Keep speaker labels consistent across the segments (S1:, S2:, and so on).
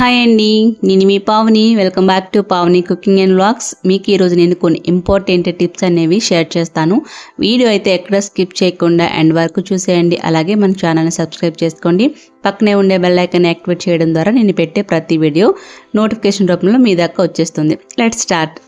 S1: Hi అండి. నేను మీ Pavani. Welcome back to Pavani cooking and vlogs మీకు ఈరోజు నేను కొన్ని ఇంపార్టెంట్ టిప్స్ అనేవి షేర్ చేస్తాను. వీడియో అయితే ఎక్కడ స్కిప్ చేయకుండా ఎండ్ వరకు చూసేయండి. అలాగే మన ఛానల్ని సబ్స్క్రైబ్ చేసుకోండి. పక్కనే ఉండే బెల్ ఐకాన్ యాక్టివేట్ చేయడం ద్వారా నేను పెట్టే ప్రతి వీడియో నోటిఫికేషన్ రూపంలో మీ దాకా వచ్చేస్తుంది. లెట్ స్టార్ట్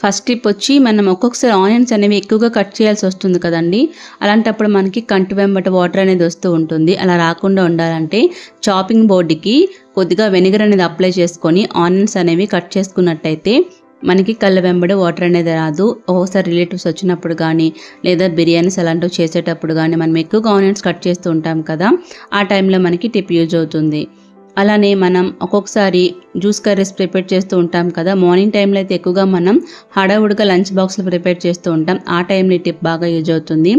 S1: ఫస్ట్ టిప్ వచ్చి మనం ఒక్కొక్కసారి ఆనియన్స్ అనేవి ఎక్కువగా కట్ చేయాల్సి వస్తుంది కదండి. అలాంటప్పుడు మనకి కంటి వెంబట వాటర్ అనేది వస్తూ ఉంటుంది. అలా రాకుండా ఉండాలంటే చాపింగ్ బోర్డుకి కొద్దిగా వెనిగర్ అనేది అప్లై చేసుకొని ఆనియన్స్ అనేవి కట్ చేసుకున్నట్టయితే మనకి కళ్ళ వెంబడి వాటర్ అనేది రాదు. ఒకసారి రిలేటివ్స్ వచ్చినప్పుడు కానీ లేదా బిర్యానీస్ అలాంటివి చేసేటప్పుడు కానీ మనం ఎక్కువగా ఆనియన్స్ కట్ చేస్తూ ఉంటాం కదా. ఆ టైంలో మనకి టిప్ యూజ్ అవుతుంది. అలానే మనం ఒక్కొక్కసారి జ్యూస్ కర్రీస్ ప్రిపేర్ చేస్తూ ఉంటాం కదా. మార్నింగ్ టైంలో అయితే ఎక్కువగా మనం హడావుడిగా లంచ్ బాక్స్లు ప్రిపేర్ చేస్తూ ఉంటాం. ఆ టైంలో టిప్ బాగా యూజ్ అవుతుంది.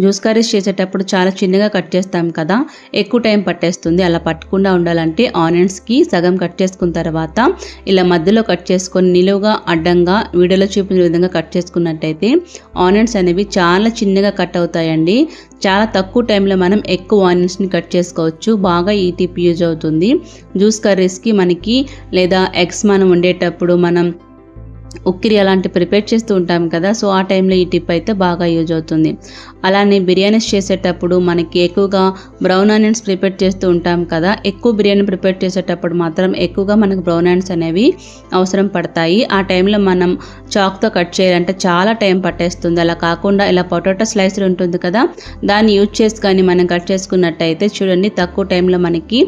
S1: జ్యూస్ కర్రీస్ చేసేటప్పుడు చాలా చిన్నగా కట్ చేస్తాం కదా. ఎక్కువ టైం పట్టేస్తుంది. అలా పట్టకుండా ఉండాలంటే ఆనియన్స్కి సగం కట్ చేసుకున్న తర్వాత ఇలా మధ్యలో కట్ చేసుకొని నిలువుగా అడ్డంగా వీడియోలో చూపించిన విధంగా కట్ చేసుకున్నట్టయితే ఆనియన్స్ అనేవి చాలా చిన్నగా కట్ అవుతాయండి. చాలా తక్కువ టైంలో మనం ఎక్కువ ఆనియన్స్ని కట్ చేసుకోవచ్చు. బాగా ఈ టిప్ యూజ్ అవుతుంది. జ్యూస్ కర్రీస్కి మనకి లేదా ఎగ్స్ మనం వండేటప్పుడు మనం ఉక్కిరి అలాంటి ప్రిపేర్ చేస్తూ ఉంటాం కదా సో ఆ టైంలో ఈ టిప్ అయితే బాగా యూజ్ అవుతుంది. అలానే బిర్యానీస్ చేసేటప్పుడు మనకి ఎక్కువగా బ్రౌన్ ఆనియన్స్ ప్రిపేర్ చేస్తూ ఉంటాం కదా ఎక్కువ బిర్యానీ ప్రిపేర్ చేసేటప్పుడు మాత్రం ఎక్కువగా మనకు బ్రౌన్ ఆనియన్స్ అనేవి అవసరం పడతాయి. ఆ టైంలో మనం చాక్తో కట్ చేయాలంటే చాలా టైం పట్టేస్తుంది. అలా కాకుండా ఇలా పొటాటో స్లైసర్ ఉంటుంది కదా దాన్ని యూజ్ చేసి కానీ మనం కట్ చేసుకున్నట్టయితే చూడండి తక్కువ టైంలో మనకి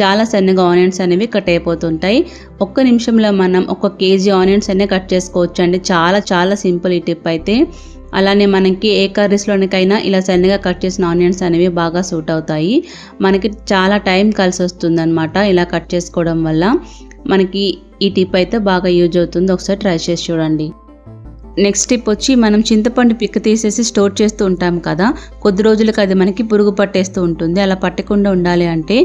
S1: చాలా సన్నగా ఆనియన్స్ అనేవి కట్ అయిపోతుంటాయి. ఒక్క నిమిషంలో మనం ఒక కేజీ ఆనియన్స్ అనే కట్ చేసుకోవచ్చు అండి చాలా చాలా సింపుల్ ఈ టిప్ అయితే. అలానే మనకి ఏ కర్రీస్లోనికైనా ఇలా సన్నగా కట్ చేసిన ఆనియన్స్ అనేవి బాగా సూట్ అవుతాయి. మనకి చాలా టైం కలిసి వస్తుంది అనమాట ఇలా కట్ చేసుకోవడం వల్ల. మనకి ఈ టిప్ అయితే బాగా యూజ్ అవుతుంది. ఒకసారి ట్రై చేసి చూడండి. నెక్స్ట్ స్టెప్ వచ్చి మనం చింతపండు పిక్క తీసేసి స్టోర్ చేస్తూ ఉంటాం కదా. కొద్ది రోజులకు అది మనకి పురుగు పట్టేస్తూ ఉంటుంది. అలా పట్టకుండా ఉండాలి అంటే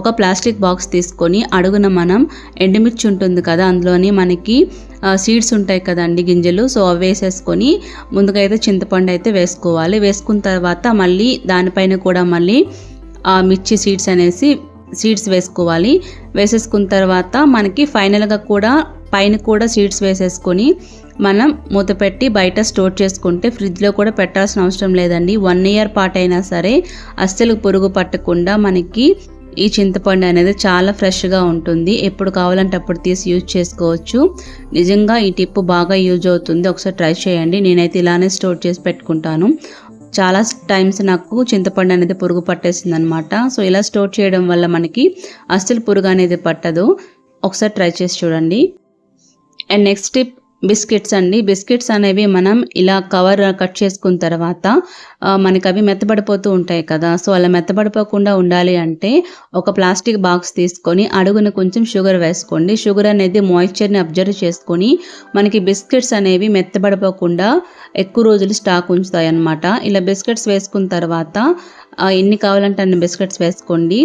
S1: ఒక ప్లాస్టిక్ బాక్స్ తీసుకొని అడుగున మనం ఎండుమిర్చి ఉంటుంది కదా అందులోని మనకి సీడ్స్ ఉంటాయి కదండి గింజలు. సో అవి వేసేసుకొని ముందుగా అయితే చింతపండు అయితే వేసుకోవాలి. వేసుకున్న తర్వాత మళ్ళీ దానిపైన కూడా మళ్ళీ ఆ మిర్చి సీడ్స్ అనేసి సీడ్స్ వేసుకోవాలి. వేసేసుకున్న తర్వాత మనకి ఫైనల్గా కూడా పైన కూడా సీడ్స్ వేసేసుకొని మనం మూత పెట్టి బయట స్టోర్ చేసుకుంటే ఫ్రిడ్జ్లో కూడా పెట్టాల్సిన అవసరం లేదండి. వన్ ఇయర్ పాటు అయినా సరే అస్సలు పురుగు పట్టకుండా మనకి ఈ చింతపండు అనేది చాలా ఫ్రెష్గా ఉంటుంది. ఎప్పుడు కావాలంటే అప్పుడు తీసి యూజ్ చేసుకోవచ్చు. నిజంగా ఈ టిప్ బాగా యూజ్ అవుతుంది. ఒకసారి ట్రై చేయండి. నేనైతే ఇలానే స్టోర్ చేసి పెట్టుకుంటాను. చాలా టైమ్స్ నాకు చింతపండు అనేది పురుగు పట్టేసింది అనమాట సో ఇలా స్టోర్ చేయడం వల్ల మనకి అస్సలు పురుగు అనేది పట్టదు. ఒకసారి ట్రై చేసి చూడండి. అండ్ నెక్స్ట్ టిప్ బిస్కెట్స్ అండి. బిస్కెట్స్ అనేవి మనం ఇలా కవర్ కట్ uh, చేసుకున్న తర్వాత uh, మనకి అవి మెత్తబడిపోతూ ఉంటాయి కదా. సో అలా మెత్తబడిపోకుండా ఉండాలి అంటే ఒక ప్లాస్టిక్ బాక్స్ తీసుకొని అడుగున కొంచెం షుగర్ వేసుకోండి. షుగర్ అనేది మాయిశ్చర్ని అబ్జర్వ్ చేసుకొని మనకి బిస్కెట్స్ అనేవి మెత్తబడిపోకుండా ఎక్కువ రోజులు స్టాక్ ఉంచుతాయి అన్నమాట ఇలా బిస్కెట్స్ వేసుకున్న తర్వాత uh, ఎన్ని కావాలంటే అన్ని బిస్కెట్స్ వేసుకోండి.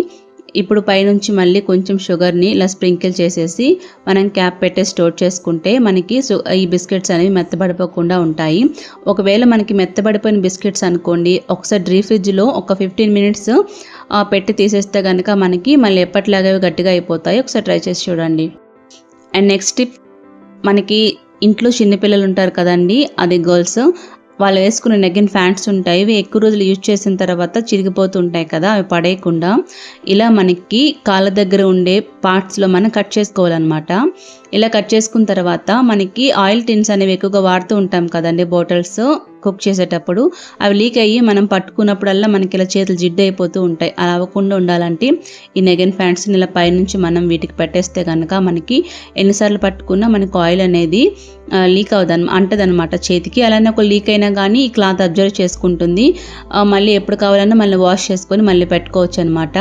S1: ఇప్పుడు పైనుంచి మళ్ళీ కొంచెం షుగర్ని ఇలా స్ప్రింకిల్ చేసేసి మనం క్యాప్ పెట్టే స్టోర్ చేసుకుంటే మనకి ఈ బిస్కెట్స్ అనేవి మెత్తబడిపోకుండా ఉంటాయి. ఒకవేళ మనకి మెత్తబడిపోయిన బిస్కెట్స్ అనుకోండి ఒకసారి డ్రీ ఫ్రిడ్జ్లో ఒక ఫిఫ్టీన్ మినిట్స్ పెట్టి తీసేస్తే కనుక మనకి మళ్ళీ ఎప్పటిలాగా గట్టిగా అయిపోతాయి. ఒకసారి ట్రై చేసి చూడండి. అండ్ నెక్స్ట్ టిప్ మనకి ఇంట్లో చిన్నపిల్లలు ఉంటారు కదండి అది గర్ల్స్ వాళ్ళు వేసుకునే నెగ్గిన ఫ్యాంట్స్ ఉంటాయి. ఇవి ఎక్కువ రోజులు యూజ్ చేసిన తర్వాత చిరిగిపోతుంటాయి కదా అవి పడేయకుండా. ఇలా మనకి కాళ్ళ దగ్గర ఉండే పార్ట్స్లో మనం కట్ చేసుకోవాలన్నమాట. ఇలా కట్ చేసుకున్న తర్వాత మనకి ఆయిల్ టిన్స్ అనేవి ఎక్కువగా వాడుతూ ఉంటాం కదండి బాటిల్స్ కుక్ చేసేటప్పుడు. అవి లీక్ అయ్యి మనం పట్టుకున్నప్పుడల్లా మనకి ఇలా చేతులు జిడ్డు అయిపోతూ ఉంటాయి. అలా అవ్వకుండా ఉండాలంటే ఈ నెగన్ ప్యాంట్స్ని ఇలా పైనుంచి మనం వీటికి పెట్టేస్తే కనుక మనకి ఎన్నిసార్లు పట్టుకున్నా మనకు ఆయిల్ అనేది లీక్ అవుతుంది అంటదనమాట చేతికి. అలానే ఒక లీక్ అయినా కానీ ఈ క్లాత్ అబ్జర్వ్ చేసుకుంటుంది. మళ్ళీ ఎప్పుడు కావాలన్నా మళ్ళీ వాష్ చేసుకొని మళ్ళీ పెట్టుకోవచ్చు అనమాట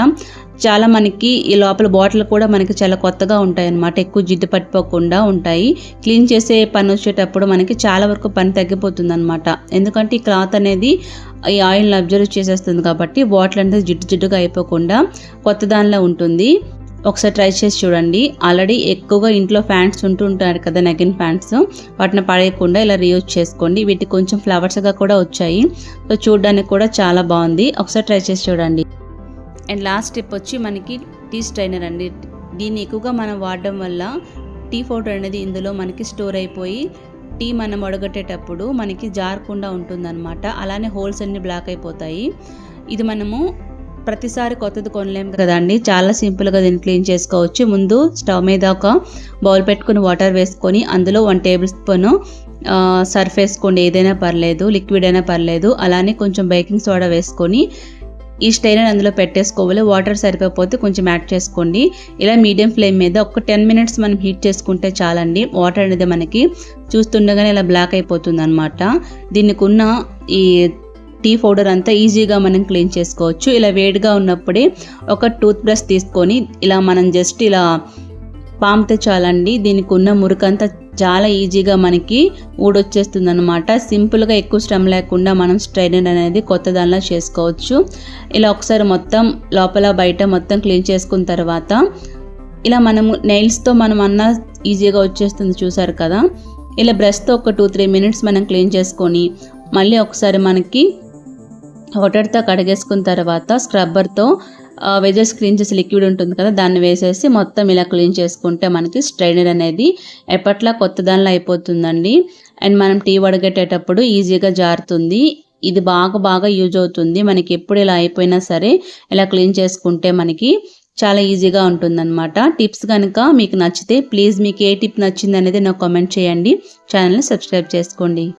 S1: చాలా మనకి ఈ లోపల బాటిల్ కూడా మనకి చాలా కొత్తగా ఉంటాయి అన్నమాట ఎక్కువ జిడ్డు పట్టిపోకుండా ఉంటాయి. క్లీన్ చేసే పని వచ్చేటప్పుడు మనకి చాలా వరకు పని తగ్గిపోతుంది అనమాట ఎందుకంటే ఈ క్లాత్ అనేది ఈ ఆయిల్ని అబ్జర్వ్ చేసేస్తుంది కాబట్టి బాటిల్ అనేది జిడ్డు జిడ్డుగా అయిపోకుండా కొత్త దానిలో ఉంటుంది. ఒకసారి ట్రై చేసి చూడండి. ఆల్రెడీ ఎక్కువగా ఇంట్లో ఫ్యాన్స్ ఉంటుంటారు కదా నెగిన్ ఫ్యాన్స్. వాటిని పడేయకుండా ఇలా రీయూజ్ చేసుకోండి. వీటికి కొంచెం ఫ్లవర్స్గా కూడా వచ్చాయి. సో చూడడానికి కూడా చాలా బాగుంది. ఒకసారి ట్రై చేసి చూడండి. అండ్ లాస్ట్ స్టెప్ వచ్చి మనకి టీ స్ట్రైనర్ అండి. దీన్ని ఎక్కువగా మనం వాడడం వల్ల టీ పౌడర్ అనేది ఇందులో మనకి స్టోర్ అయిపోయి టీ మనం వడగట్టేటప్పుడు మనకి జారకుండా ఉంటుందన్నమాట. అలానే హోల్స్ అన్ని బ్లాక్ అయిపోతాయి. ఇది మనము ప్రతిసారి కొత్తది కొనలేము కదండి చాలా సింపుల్గా దీన్ని క్లీన్ చేసుకోవచ్చు. ముందు స్టవ్ మీద ఒక బౌల్ పెట్టుకుని వాటర్ వేసుకొని అందులో వన్ టేబుల్ స్పూన్ సర్ఫ్ వేసుకోండి. ఏదైనా పర్లేదు లిక్విడ్ అయినా పర్లేదు. అలానే కొంచెం బేకింగ్ సోడా వేసుకొని ఈ స్టైనర్ అందులో పెట్టేసుకోవాలి. వాటర్ సరిపోతే కొంచెం యాడ్ చేసుకోండి. ఇలా మీడియం ఫ్లేమ్ మీద ఒక టెన్ మినిట్స్ మనం హీట్ చేసుకుంటే చాలండి. వాటర్ అనేది మనకి చూస్తుండగానే ఇలా బ్లాక్ అయిపోతుంది అనమాట దీనికి ఉన్న ఈ టీ పౌడర్ అంతా ఈజీగా మనం క్లీన్ చేసుకోవచ్చు. ఇలా వేడిగా ఉన్నప్పుడే ఒక టూత్ బ్రష్ తీసుకొని ఇలా మనం జస్ట్ ఇలా పామితే చాలండి. దీనికి ఉన్న మురికంతా చాలా ఈజీగా మనకి ఊడొచ్చేస్తుంది అనమాట సింపుల్గా ఎక్కువ శ్రమ లేకుండా మనం స్ట్రైనర్ అనేది కొత్త దానిలో చేసుకోవచ్చు. ఇలా ఒకసారి మొత్తం లోపల బయట మొత్తం క్లీన్ చేసుకున్న తర్వాత ఇలా మనము నెయిల్స్తో మనం అన్న ఈజీగా వచ్చేస్తుంది చూసారు కదా. ఇలా బ్రష్తో ఒక టూ త్రీ మినిట్స్ మనం క్లీన్ చేసుకొని మళ్ళీ ఒకసారి మనకి వాటర్తో కడిగేసుకున్న తర్వాత స్క్రబ్బర్తో వెజల్స్ క్లీన్ చేసే లిక్విడ్ ఉంటుంది కదా దాన్ని వేసేసి మొత్తం ఇలా క్లీన్ చేసుకుంటే మనకి స్ట్రైనర్ అనేది ఎప్పట్లా కొత్త దానిలో అయిపోతుందండి. అండ్ మనం టీ వడగట్టేటప్పుడు ఈజీగా జారుతుంది. ఇది బాగా బాగా యూజ్ అవుతుంది. మనకి ఎప్పుడు ఇలా అయిపోయినా సరే ఇలా క్లీన్ చేసుకుంటే మనకి చాలా ఈజీగా ఉంటుందన్నమాట. టిప్స్ కనుక మీకు నచ్చితే ప్లీజ్ మీకు ఏ టిప్ నచ్చింది అనేది నాకు కామెంట్ చేయండి. ఛానల్ని సబ్స్క్రైబ్ చేసుకోండి.